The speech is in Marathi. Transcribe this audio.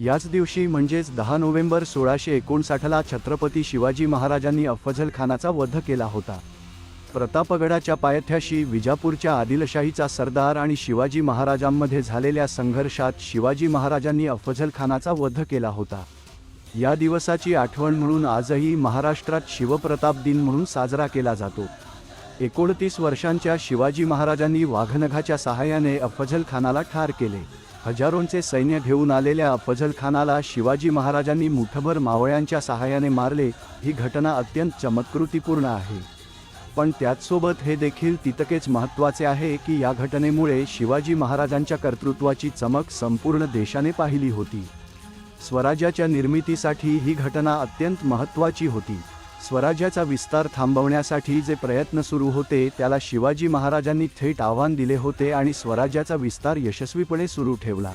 याच दिवशी म्हणजेच दहा नोव्हेंबर सोळाशे एकोणसाठला छत्रपती शिवाजी महाराजांनी अफजल खानाचा वध केला होता. प्रतापगडाच्या पायथ्याशी विजापूरच्या आदिलशाहीचा सरदार आणि शिवाजी महाराजांमध्ये झालेल्या संघर्षात शिवाजी महाराजांनी अफजल खानाचा वध केला होता. या दिवसाची आठवण म्हणून आजही महाराष्ट्रात शिवप्रताप दिन म्हणून साजरा केला जातो. एकोणतीस वर्षांच्या शिवाजी महाराजांनी वाघनघाच्या सहाय्याने अफजल खानाला ठार केले. हजारोंचे सैन्य घेऊन आलेल्या अफजल खानाला शिवाजी महाराजांनी मुठभर मावळ्यांच्या सहाय्याने मारले ही घटना अत्यंत चमत्कृतीपूर्ण आहे. पण त्याचसोबत हे देखील तितकेच महत्त्वाचे आहे की या घटनेमुळे शिवाजी महाराजांच्या कर्तृत्वाची चमक संपूर्ण देशाने पाहिली होती. स्वराज्याच्या निर्मितीसाठी ही घटना अत्यंत महत्त्वाची होती. स्वराज्याचा विस्तार थांबवण्यासाठी जे प्रयत्न सुरू होते त्याला शिवाजी महाराजांनी थेट आव्हान दिले होते आणि स्वराज्याचा विस्तार यशस्वीपणे सुरू ठेवला.